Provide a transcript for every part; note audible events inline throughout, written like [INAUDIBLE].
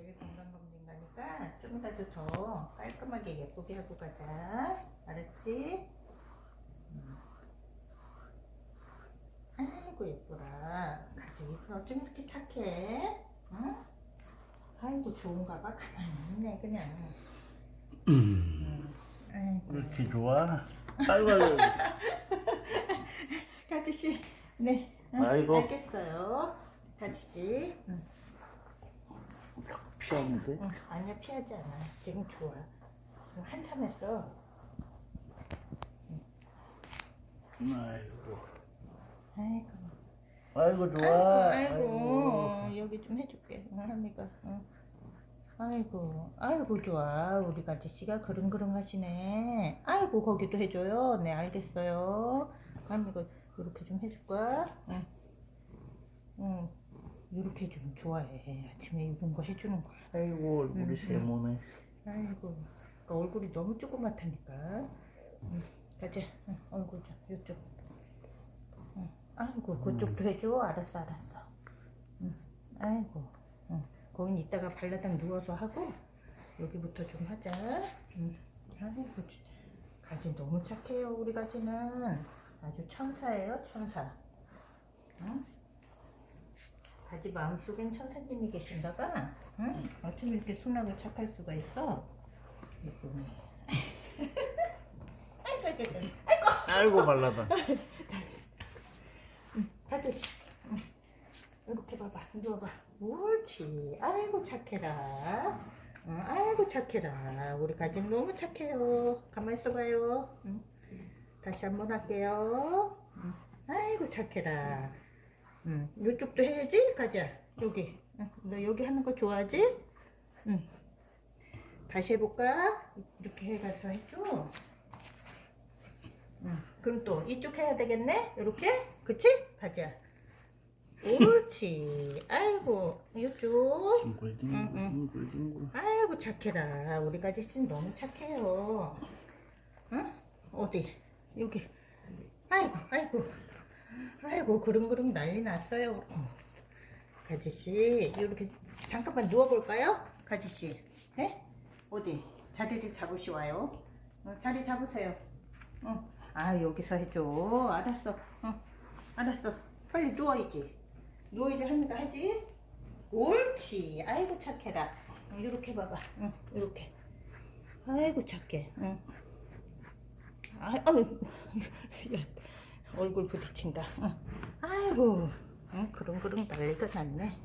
내일 건강검진 가니까 좀이라도 더 깔끔하게 예쁘게 하고 가자. 알았지? 음. 아이고 예뻐라. 가지 어쩜 이렇게 착해? 응? 아이고 좋은가 봐. 가만히 있네 그냥. 음. 아이고. 그렇게 좋아? 아이고 아이고 [LAUGHS] 가지씨. 네. 응, 아이고. 알겠어요. 가지씨. 응. 피하는데? 응, 아니야 피하지 않아. 지금 좋아. 지금 한참 했어. 아이고 아이고. 아이고 좋아 아이고, 아이고, 여기 좀 해줄게. 응, 할미가. 응. 아이고, 아이고 좋아. 우리 아저씨가 그릉그릉 하시네. 아이고 거기도 해줘요. 네 알겠어요. 할미가 이렇게 좀 해줄 거야. 응. 응. 이렇게 해주면 좋아해. 아침에 이런 거 해주는 거야. 아이고 얼굴이 세모네 아이고, 그 얼굴이 너무 조그맣다니까. 응, 가자. 응, 얼굴 좀 이쪽. 응, 아이고, 그쪽도 해줘. 알았어, 알았어. 응, 아이고, 응, 거긴 이따가 발라당 누워서 하고 여기부터 좀 하자. 응, 아이고, 주- 가지 너무 착해요. 우리 가지는 아주 천사예요, 천사. 응? 가지 마음속엔 천사님이 계신가 봐. 응? 어쩜 이렇게 순하고 착할 수가 있어? 이쁘네. [LAUGHS] 아이고, 아이고, 아이고. 아이고 발라다 [LAUGHS] 가지. 응. 이렇게 봐봐. 누워봐. 옳지. 아이고, 착해라. 응, 아이고, 착해라. 우리 가지 너무 착해요. 가만히 있어봐요. 응. 다시 한 번 할게요. 응. 아이고, 착해라. 응. 이쪽도 해야지. 가자. 여기. 응. 너 여기 하는 거 좋아하지? 응. 다시 해볼까? 이렇게 해가서 해줘. 응. 그럼 또 이쪽 해야 되겠네? 이렇게? 그치? 가자. 옳지. 아이고, 이쪽. 뒹굴뒹굴 뒹굴뒹굴 아이고, 착해라. 우리 가지 씨는 너무 착해요. 응? 어디? 여기. 아이고, 아이고. 아이고, 그릉그릉 난리 났어요. 가지씨, 이렇게 잠깐만 누워볼까요? 가지씨. 네? 어디? 자리를 잡으시와요. 어, 자리 잡으세요. 어. 아, 여기서 해줘. 알았어. 어. 알았어. 빨리 누워야지. 누워야지 합니다. 하지? 옳지. 아이고, 착해라. 어, 이렇게 봐봐. 응, 이렇게. 아이고, 착해. 응. 아, 아유, 야, 얼굴 부딪힌다. 응. 아이고, 응, 그릉그릉 난리가 났네.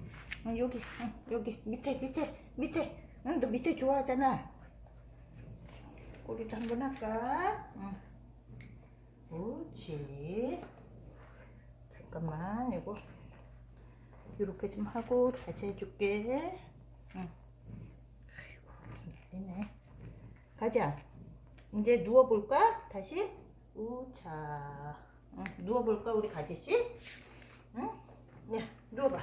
응, 여기, 응, 여기, 밑에, 밑에, 밑에. 응, 너 밑에 좋아하잖아. 꼬리도 한번 할까? 응. 옳지. 잠깐만, 이거. 이렇게 좀 하고 다시 해줄게. 응. 아이고, 난리네. 가자. 이제 누워볼까? 다시? 우차. 응, 누워볼까, 우리 가지씨? 응? 야, 누워봐.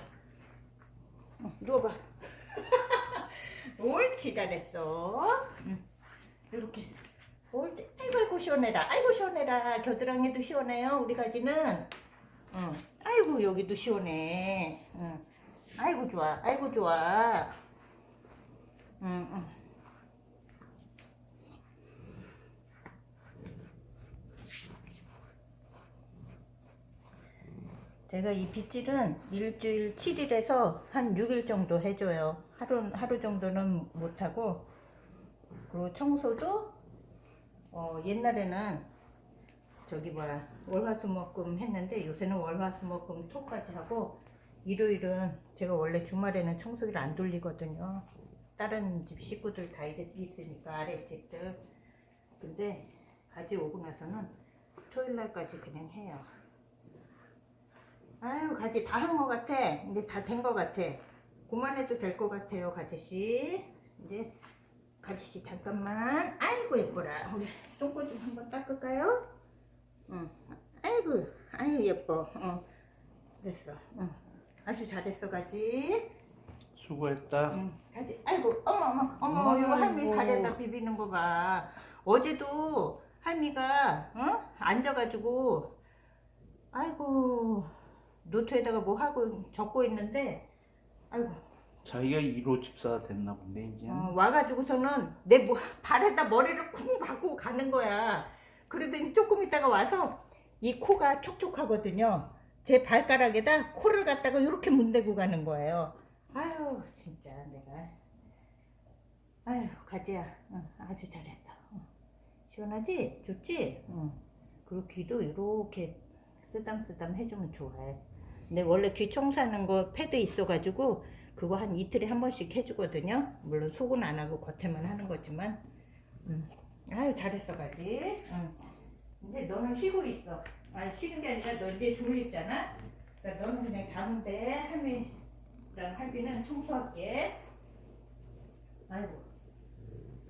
응, 누워봐. [LAUGHS] 옳지, 잘했어. 응. 이렇게. 옳지. 아이고, 아이고, 시원해라. 아이고, 시원해라. 겨드랑이도 시원해요, 우리 가지는. 응. 아이고, 여기도 시원해. 응. 아이고, 좋아. 아이고, 좋아. 응, 응. 제가 이 빗질은 일주일 7일에서 한 6일 정도 해줘요. 하루, 하루 정도는 못하고. 그리고 청소도, 어, 옛날에는 저기 뭐야, 월화수목금 했는데 요새는 월화수목금 토까지 하고, 일요일은 제가 원래 주말에는 청소기를 안 돌리거든요. 다른 집 식구들 다 있- 있으니까, 아랫집들. 근데 가지 오고 나서는 토요일 날까지 그냥 해요. 아유 가지 다 한 것 같아. 이제 다 된 것 같아. 그만 해도 될 것 같아요 가지씨. 이제 가지씨 잠깐만. 아이고 예뻐라. 우리 똥꼬 좀 한번 닦을까요? 응. 아이고 아유 예뻐. 응. 됐어. 응. 아주 잘했어 가지. 수고했다. 응. 가지 아이고 어머 어머 어머 이거 할미 아이고. 발에다 비비는 거봐. 어제도 할미가 어? 앉아가지고 아이고 노트에다가 뭐 하고 적고 있는데 아이고 자기가 1호 집사가 됐나 본데 이제. 어, 와가지고서는 내 뭐, 발에다 머리를 쿵 박고 가는 거야. 그러더니 조금 있다가 와서 이 코가 촉촉하거든요. 제 발가락에다 코를 갖다가 이렇게 문대고 가는 거예요. 아유 진짜 내가 아유 가지야 응, 아주 잘했어. 응. 시원하지? 좋지? 응. 그리고 귀도 이렇게 쓰담쓰담 해주면 좋아해. 근데 원래 귀 청소하는 거 패드 있어가지고 그거 한 이틀에 한 번씩 해주거든요. 물론 속은 안 하고 겉에만 하는 거지만. 음. 아유 잘했어 가지. 응. 이제 너는 쉬고 있어. 아니 쉬는 게 아니라 너 이제 졸립잖아. 그러니까 너는 그냥 자면 돼. 할미랑 할비는 청소할게. 아이고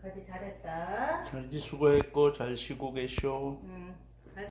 가지 잘했다. 자기 수고했고 잘 쉬고 계쇼. 음.